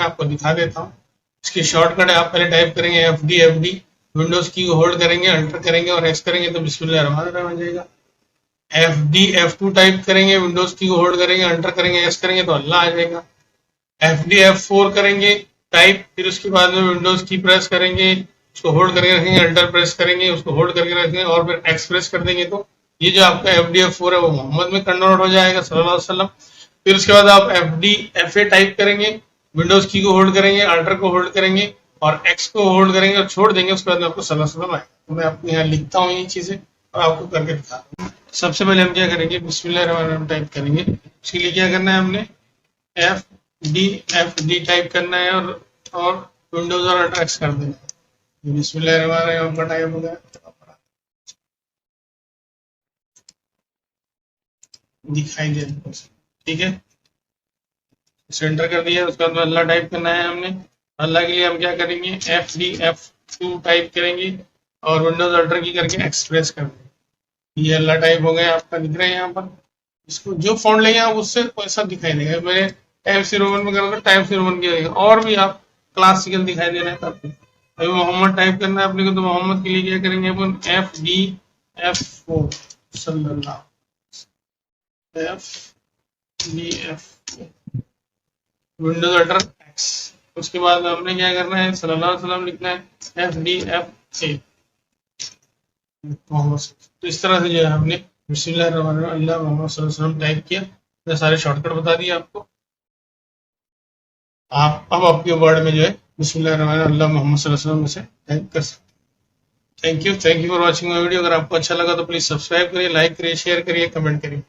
मैं आपको दिखा देता हूँ। इसकी शॉर्टकट आप पहले टाइप करेंगे F D F D windows key hold करेंगे एंटर करेंगे और एक्स करेंगे तो बिस्मिल्लाह रहमान रहीम आ जाएगा। F D F two type करेंगे विंडोज़ की होल्ड करेंगे एंटर करेंगे एक्स करेंगे तो अल्लाह आ जाएगा। एफ़ डी एफ़ फोर करेंगे टाइप फिर उसके बाद में विंडोज़ की प्रेस करेंगे, उसको होल्ड करके रखेंगे एंटर प्रेस करेंगे, उसको होल्ड करके रखेंगे और फिर एक्स प्रेस कर देंगे तो ये जो आपका एफ़ डी एफ़ फोर है वो मोहम्मद में कन्वर्ट हो जाएगा सल्लल्लाहु अलैहि वसल्लम। फिर उसके बाद आप F D F A type करेंगे विंडोज़ की को होल्ड करेंगे अल्टर को होल्ड करेंगे, और एक्स को होल्ड करेंगे और छोड़ देंगे, उसके बाद में आपको सल्लल्लाहु अलैहि आए तो मैं आपको यहाँ लिखता हूँ ये चीज़ें, और आपको करके दिखा सबसे पहले हम क्या करेंगे टाइप करेंगे। उसके लिए क्या करना है हमने? F D F D type करना है और और विंडोज़ और अल्टर एक्स कर देना है। टाइप हो गया। दिखाई दे ठीक है? सेंटर कर दिया, उसके बाद अल्लाह टाइप करना है हमने। अल्लाह के लिए हम क्या करेंगे? F D F two type करेंगे और विंडोज़ अल्टर की करके एक्सप्रेस कर देंगे। ये अल्लाह टाइप हो गया, आपका दिख रहा है यहाँ पर। इसको जो फॉन्ट लेंगे आप, उससे ऐसा दिखाई देगा। मैंने टाइप ज़ीरो वन में करा तो टाइप ज़ीरो वन की और भी आप क्लासिकल दिखाई दे रहे हैं तब अभी मोहम्मद टाइप करना है अपने को तो मोहम्मद के लिए क्या करेंगे अपन? एफ़ डी एफ़ फोर सल्लल्लाहु F D F windows alt X उसके बाद में हमने क्या करना है? सल्लल्लाहु अलैहि वसल्लम लिखना है। एफ़ डी एफ़ ए तो इस तरह से जो है हमने बिस्मिल्लाह टाइप किया। मैं सारे शॉर्टकट बता दिए आपको। आप अब आपके वर्ड में जो है बिस्मिल्लाह मोहम्मद से टाइप कर सकते thank you thank you for watching my video अगर आपको अच्छा लगा तो प्लीज़ सब्सक्राइब करिए लाइक करिए शेयर करिए कमेंट करिए।